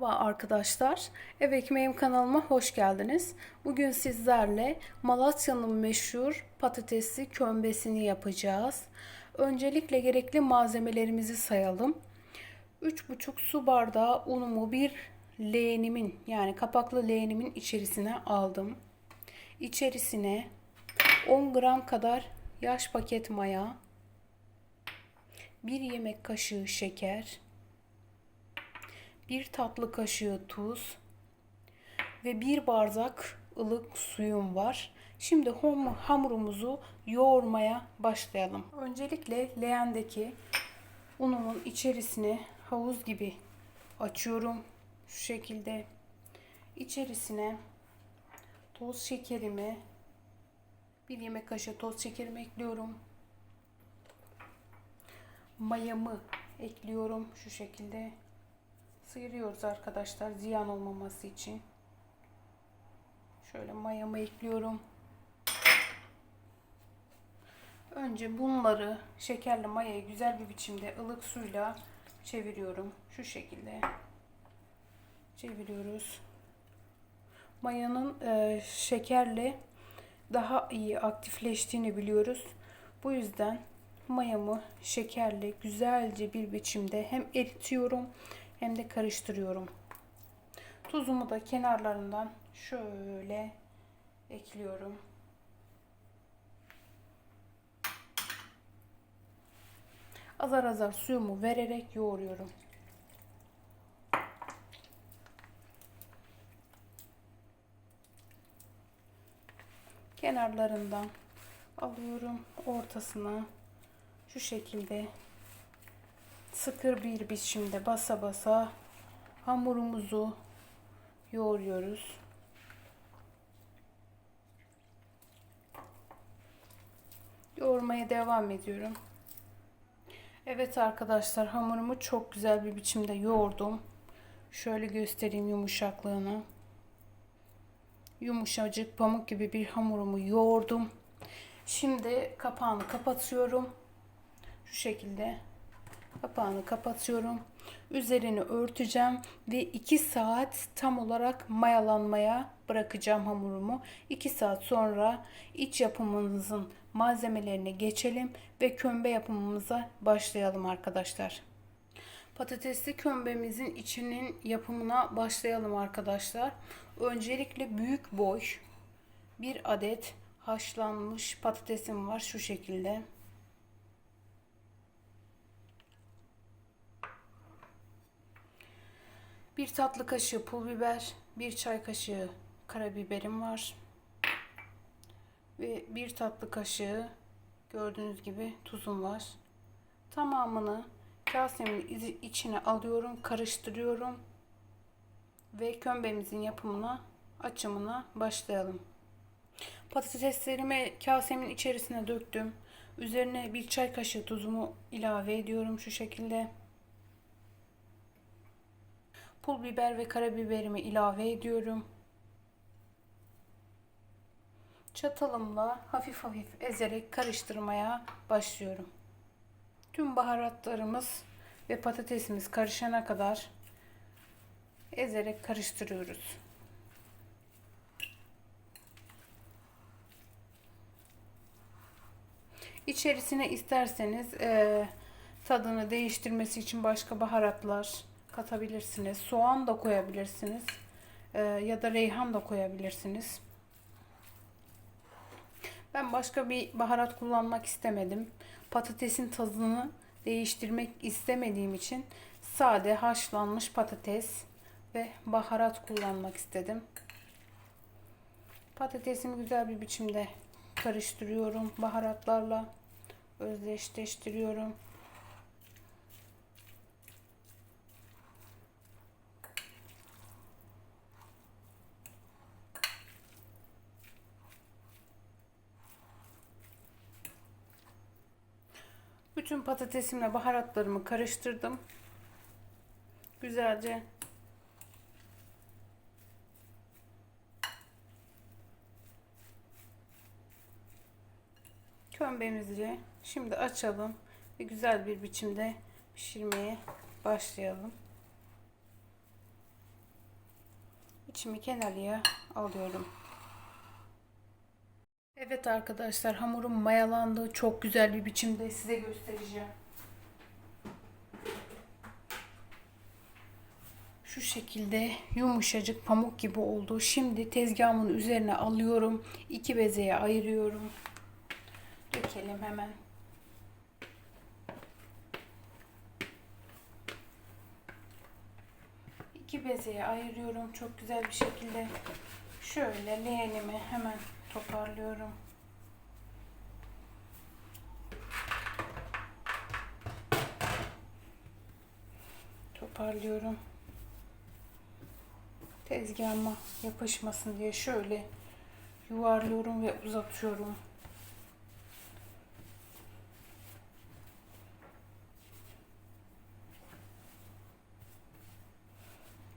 Merhaba arkadaşlar. Ev Ekmeğim kanalıma hoş geldiniz. Bugün sizlerle Malatya'nın meşhur patatesli kömbesini yapacağız. Öncelikle gerekli malzemelerimizi sayalım. 3,5 su bardağı unumu bir leğenimin yani kapaklı leğenimin içerisine aldım. İçerisine 10 gram kadar yaş paket maya, 1 yemek kaşığı şeker, 1 tatlı kaşığı tuz ve 1 bardak ılık suyum var. Şimdi hamurumuzu yoğurmaya başlayalım. Öncelikle leğendeki unumun içerisine havuz gibi açıyorum. Şu şekilde içerisine toz şekerimi bir yemek kaşığı toz şekerimi ekliyorum. Mayamı ekliyorum şu şekilde sıyırıyoruz arkadaşlar ziyan olmaması için. Şöyle mayamı ekliyorum. Önce bunları şekerli mayayı güzel bir biçimde ılık suyla çeviriyorum. Şu şekilde çeviriyoruz. Mayanın e, şekerle daha iyi aktifleştiğini biliyoruz. Bu yüzden mayamı şekerle güzelce bir biçimde hem eritiyorum hem de karıştırıyorum. Tuzumu da kenarlarından şöyle ekliyorum. Azar azar suyumu vererek yoğuruyorum. Kenarlarından alıyorum ortasına şu şekilde sıkır bir biçimde basa basa hamurumuzu yoğuruyoruz. Yoğurmaya devam ediyorum. Evet arkadaşlar hamurumu çok güzel bir biçimde yoğurdum. Şöyle göstereyim yumuşaklığını. Yumuşacık pamuk gibi bir hamurumu yoğurdum. Şimdi kapağını kapatıyorum. Şu şekilde Kapağını kapatıyorum. Üzerini örteceğim ve 2 saat tam olarak mayalanmaya bırakacağım hamurumu. 2 saat sonra iç yapımımızın malzemelerine geçelim ve kömbe yapımımıza başlayalım arkadaşlar. Patatesli kömbemizin içinin yapımına başlayalım arkadaşlar. Öncelikle büyük boy bir adet haşlanmış patatesim var şu şekilde. Bir tatlı kaşığı pul biber, bir çay kaşığı karabiberim var. Ve bir tatlı kaşığı gördüğünüz gibi tuzum var. Tamamını kasemin içine alıyorum, karıştırıyorum. Ve kömbemizin yapımına, açımına başlayalım. Patateslerimi kasemin içerisine döktüm. Üzerine bir çay kaşığı tuzumu ilave ediyorum şu şekilde pul biber ve karabiberimi ilave ediyorum. Çatalımla hafif hafif ezerek karıştırmaya başlıyorum. Tüm baharatlarımız ve patatesimiz karışana kadar ezerek karıştırıyoruz. İçerisine isterseniz e, tadını değiştirmesi için başka baharatlar katabilirsiniz. Soğan da koyabilirsiniz. Ee, ya da reyhan da koyabilirsiniz. Ben başka bir baharat kullanmak istemedim. Patatesin tadını değiştirmek istemediğim için sade haşlanmış patates ve baharat kullanmak istedim. Patatesimi güzel bir biçimde karıştırıyorum baharatlarla özdeşleştiriyorum. Bütün patatesimle baharatlarımı karıştırdım. Güzelce kömbemizi şimdi açalım ve güzel bir biçimde pişirmeye başlayalım. İçimi kenarıya alıyorum. Evet arkadaşlar hamurum mayalandı. Çok güzel bir biçimde size göstereceğim. Şu şekilde yumuşacık pamuk gibi oldu. Şimdi tezgahımın üzerine alıyorum. İki bezeye ayırıyorum. Dökelim hemen. İki bezeye ayırıyorum çok güzel bir şekilde. Şöyle leğenimi hemen toparlıyorum. Toparlıyorum. Tezgahıma yapışmasın diye şöyle yuvarlıyorum ve uzatıyorum.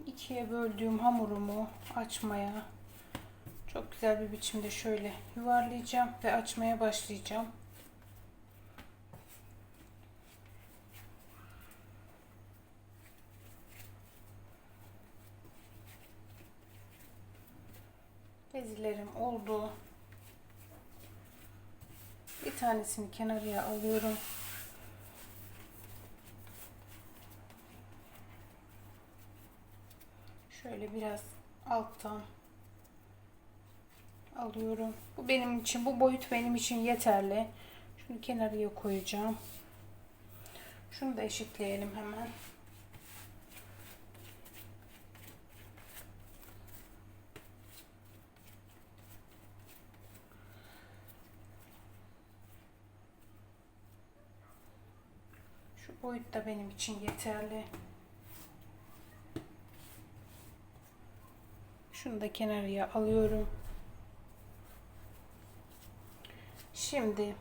ikiye böldüğüm hamurumu açmaya çok güzel bir biçimde şöyle yuvarlayacağım ve açmaya başlayacağım. Bezilerim oldu. Bir tanesini kenarıya alıyorum. Şöyle biraz alttan alıyorum. Bu benim için, bu boyut benim için yeterli. Şunu kenarıya koyacağım. Şunu da eşitleyelim hemen. Şu boyut da benim için yeterli. Şunu da kenarıya alıyorum. Şimdi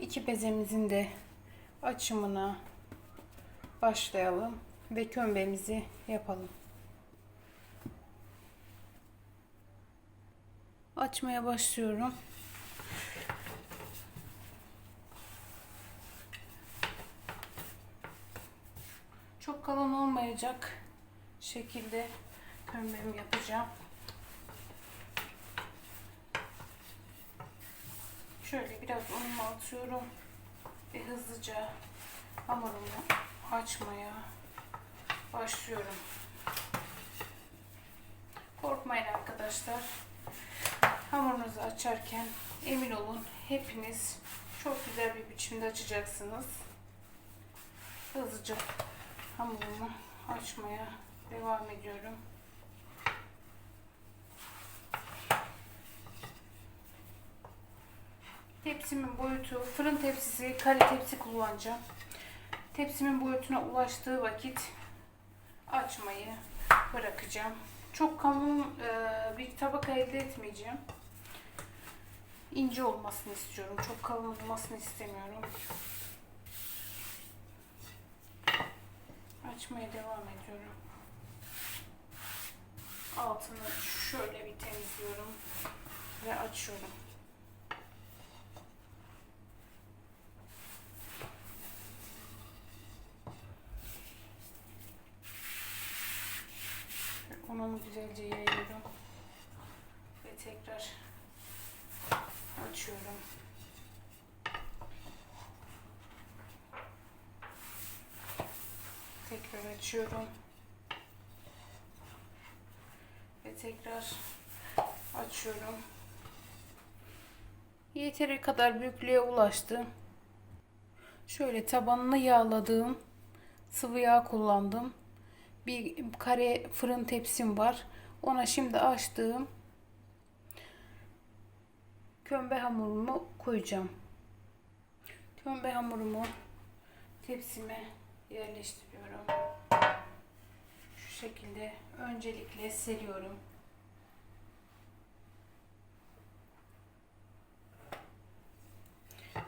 iki bezemizin de açımına başlayalım ve kömbemizi yapalım. Açmaya başlıyorum. Çok kalın olmayacak şekilde kömbemi yapacağım. Şöyle biraz unumu atıyorum ve hızlıca hamurumu açmaya başlıyorum. Korkmayın arkadaşlar. Hamurunuzu açarken emin olun hepiniz çok güzel bir biçimde açacaksınız. Hızlıca hamurumu açmaya devam ediyorum. Tepsimin boyutu, fırın tepsisi, kare tepsi kullanacağım. Tepsimin boyutuna ulaştığı vakit açmayı bırakacağım. Çok kalın e, bir tabaka elde etmeyeceğim. İnce olmasını istiyorum. Çok kalın olmasını istemiyorum. Açmaya devam ediyorum. Altını şöyle bir temizliyorum ve açıyorum. Unumu güzelce yayıyorum. Ve tekrar açıyorum. Tekrar açıyorum. Ve tekrar açıyorum. Yeteri kadar büyüklüğe ulaştı. Şöyle tabanını yağladığım sıvı yağ kullandım bir kare fırın tepsim var. Ona şimdi açtığım kömbe hamurumu koyacağım. Kömbe hamurumu tepsime yerleştiriyorum. Şu şekilde öncelikle seriyorum.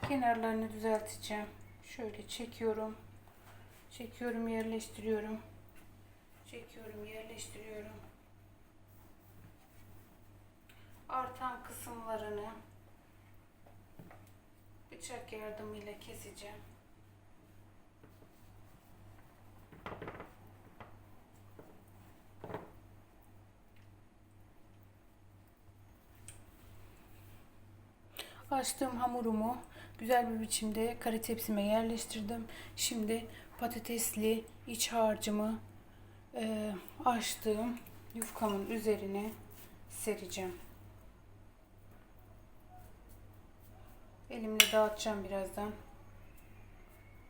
Kenarlarını düzelteceğim. Şöyle çekiyorum. Çekiyorum, yerleştiriyorum çekiyorum, yerleştiriyorum. Artan kısımlarını bıçak yardımıyla keseceğim. Açtığım hamurumu güzel bir biçimde kare tepsime yerleştirdim. Şimdi patatesli iç harcımı e, açtığım yufkamın üzerine sereceğim. Elimle dağıtacağım birazdan.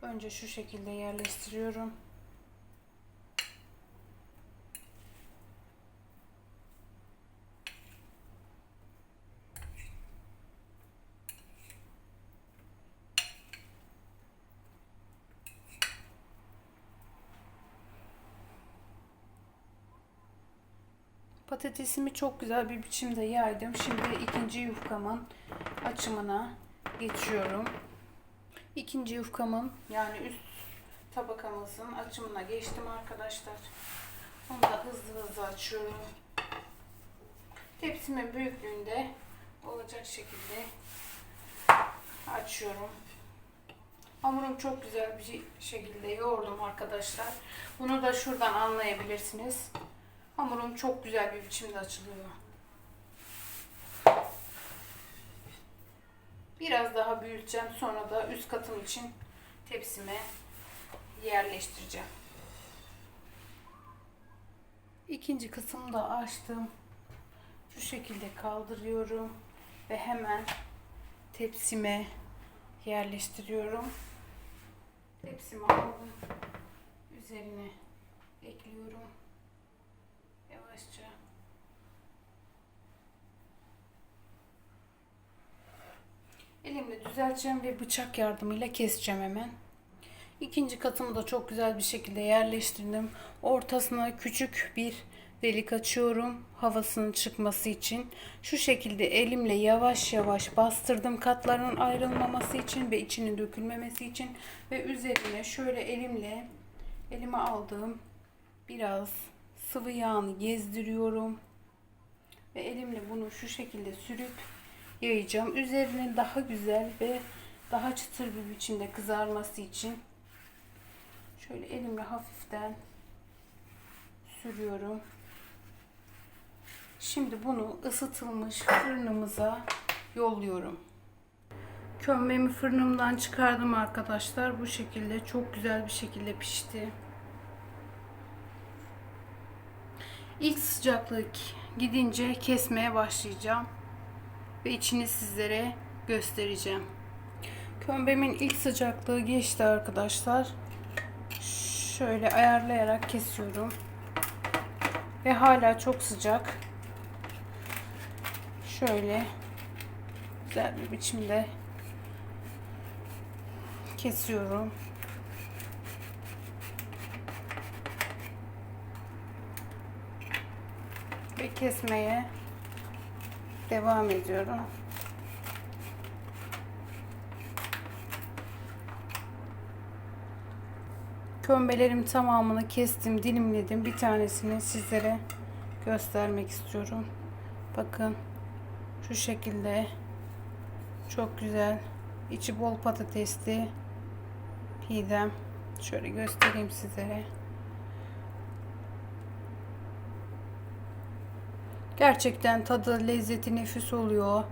Önce şu şekilde yerleştiriyorum. Patatesimi çok güzel bir biçimde yaydım. Şimdi ikinci yufkamın açımına geçiyorum. İkinci yufkamın yani üst tabakamızın açımına geçtim arkadaşlar. Onu da hızlı hızlı açıyorum. Tepsimin büyüklüğünde olacak şekilde açıyorum. Hamurum çok güzel bir şekilde yoğurdum arkadaşlar. Bunu da şuradan anlayabilirsiniz. Hamurum çok güzel bir biçimde açılıyor. Biraz daha büyüteceğim. Sonra da üst katım için tepsime yerleştireceğim. İkinci kısmı da açtım. Şu şekilde kaldırıyorum ve hemen tepsime yerleştiriyorum. Tepsimi aldım. Üzerine ekliyorum. Yavaşça. Elimle düzelteceğim ve bıçak yardımıyla keseceğim hemen. İkinci katımı da çok güzel bir şekilde yerleştirdim. Ortasına küçük bir delik açıyorum havasının çıkması için. Şu şekilde elimle yavaş yavaş bastırdım katlarının ayrılmaması için ve içinin dökülmemesi için ve üzerine şöyle elimle elime aldığım biraz sıvı yağını gezdiriyorum ve elimle bunu şu şekilde sürüp yayacağım. Üzerine daha güzel ve daha çıtır bir biçimde kızarması için şöyle elimle hafiften sürüyorum. Şimdi bunu ısıtılmış fırınımıza yolluyorum. Kömbemi fırınımdan çıkardım arkadaşlar. Bu şekilde çok güzel bir şekilde pişti. İlk sıcaklık gidince kesmeye başlayacağım. Ve içini sizlere göstereceğim. Kömbemin ilk sıcaklığı geçti arkadaşlar. Şöyle ayarlayarak kesiyorum. Ve hala çok sıcak. Şöyle güzel bir biçimde kesiyorum. Ve kesmeye devam ediyorum. Kömbelerim tamamını kestim, dilimledim. Bir tanesini sizlere göstermek istiyorum. Bakın şu şekilde çok güzel içi bol patatesli pidem. Şöyle göstereyim sizlere. Gerçekten tadı, lezzeti nefis oluyor.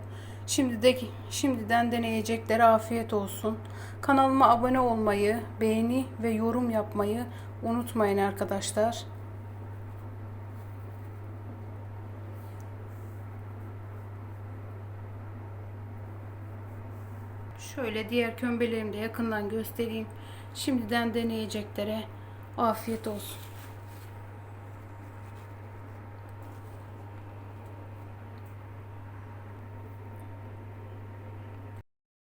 Şimdi de şimdiden deneyeceklere afiyet olsun. Kanalıma abone olmayı, beğeni ve yorum yapmayı unutmayın arkadaşlar. Şöyle diğer kömbelerimi de yakından göstereyim. Şimdiden deneyeceklere afiyet olsun.